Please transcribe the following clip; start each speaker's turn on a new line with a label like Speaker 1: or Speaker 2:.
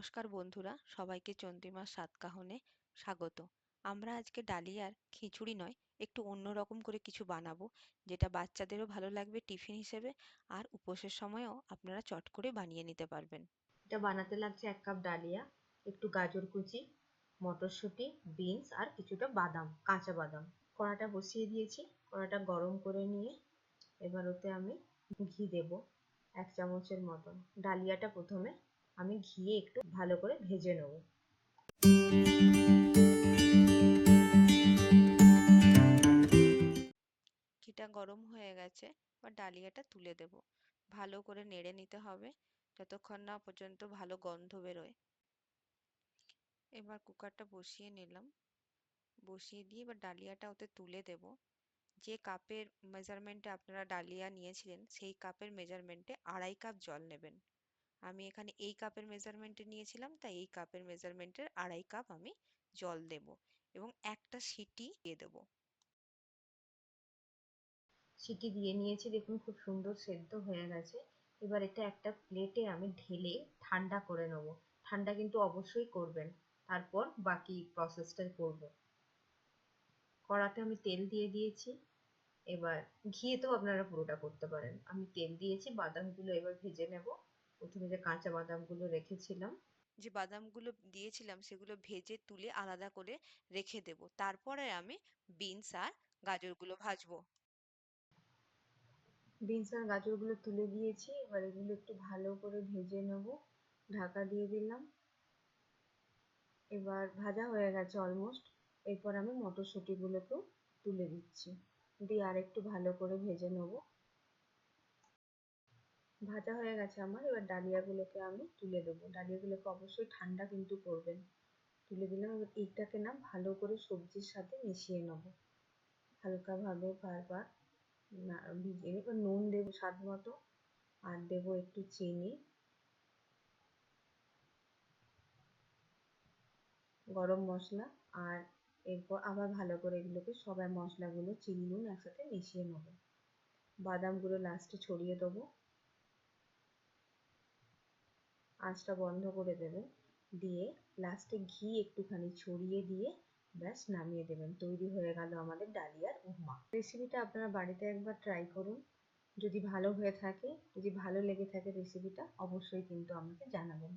Speaker 1: নমস্কার বন্ধুরা, সবাইকে চন্দ্রিমার সাতকাহনে স্বাগত। আমরা আজকে ডালিয়ার খিচুড়ি নয়, একটু অন্যরকম করে কিছু বানাবো, যেটা বাচ্চাদেরও ভালো লাগবে টিফিন হিসেবে আর উপোসের সময়ও আপনারা চট করে বানিয়ে নিতে পারবেন।
Speaker 2: এটা বানাতে লাগছে এক কাপ ডালিয়া, একটু গাজর কুচি, মটরশুঁটি, বিনস আর কিছুটা বাদাম, কাঁচা বাদাম। কড়াটা বসিয়ে দিয়েছি, কড়াটা গরম করে নিয়ে এবার ওতে আমি ঘি দেব, এক চামচের মতন। ডালিয়াটা প্রথমে আমি ঘিয়ে একটু ভালো করে ভেজে নেব।
Speaker 1: ঘিটা গরম হয়ে গেছে বা ডালিয়াটা তুলে দেব। ভালো করে নেড়ে নিতে হবে, যতক্ষণ না পর্যন্ত ভালো গন্ধ বেরোয়। এবার কুকারটা বসিয়ে নিলাম। বসিয়ে দিয়ে এবার ডালিয়াটা ওতে তুলে দেব। যে কাপের মেজারমেন্টে আপনারা ডালিয়া নিয়েছিলেন, সেই কাপের মেজারমেন্টে আড়াই কাপ জল নেবেন। আমি এখানে এই কাপের মেজারমেন্টে নিয়েছিলাম, তাই এই কাপের মেজারমেন্টের আড়াই কাপ আমি জল দেব এবং একটা সিটি দিয়ে দেব।
Speaker 2: সিটি দিয়ে নিয়েছি, দেখুন খুব সুন্দর সেদ্ধ হয়ে গেছে। এবার এটা একটা প্লেটে আমি ঢেলে ঠান্ডা করে নেব। ঠান্ডা কিন্তু অবশ্যই করবেন। তারপর বাকি প্রসেসটা করব। কড়াতে আমি তেল দিয়ে দিয়েছি। এবার ঘিয়েতেও আপনারা পুরোটা করতে পারেন। আমি তেল দিয়েছি, বাদামগুলো এবার ভেজে নেব। প্রথমে যে কাঁচা বাদামগুলো রেখেছিলাম।
Speaker 1: যে বাদামগুলো দিয়েছিলাম সেগুলো ভেজে তুলে আলাদা করে রেখে দেব। তারপরে আমি বিনস আর গাজরগুলো ভাজবো।
Speaker 2: বিনস আর গাজরগুলো তুলে দিয়েছি। এবার এগুলো একটু ভালো করে ভেজে নেব। ঢাকা দিয়ে দিলাম। এবার ভাজা হয়ে গেছে অলমোস্ট এরপর আমি মটরশুঁটিগুলোকেও তুলে দিচ্ছি। দিয়ে আর একটু ভালো করে ভেজে নেব। ভাজা হয়ে গেছে আমার, এবার ডালিয়াগুলোকে আমি তুলে দেবো। ডালিয়াগুলোকে অবশ্যই ঠান্ডা কিন্তু করবেন। তুলে দিলাম এবার এইটাকে না ভালো করে সবজির সাথে মিশিয়ে নেব। হালকাভাবে বারবার এবার নুন দেবো স্বাদ মতো, আর দেবো একটু চিনি। গরম মশলা, আর এরপর আবার ভালো করে এগুলোকে সবাই মশলাগুলো, চিনি নুন একসাথে মিশিয়ে নেব। বাদামগুলো লাস্টে ছড়িয়ে দেবো। আঁচটা বন্ধ করে দেবেন। দিয়ে লাস্টে ঘি একটুখানি ছড়িয়ে দিয়ে ব্যাস নামিয়ে দেবেন। তৈরি হয়ে গেল আমাদের ডালিয়ার উপমা রেসিপিটা আপনারা বাড়িতে একবার ট্রাই করুন। যদি ভালো হয়ে থাকে, যদি ভালো লেগে থাকে রেসিপিটা অবশ্যই কিন্তু আমাকে জানাবেন।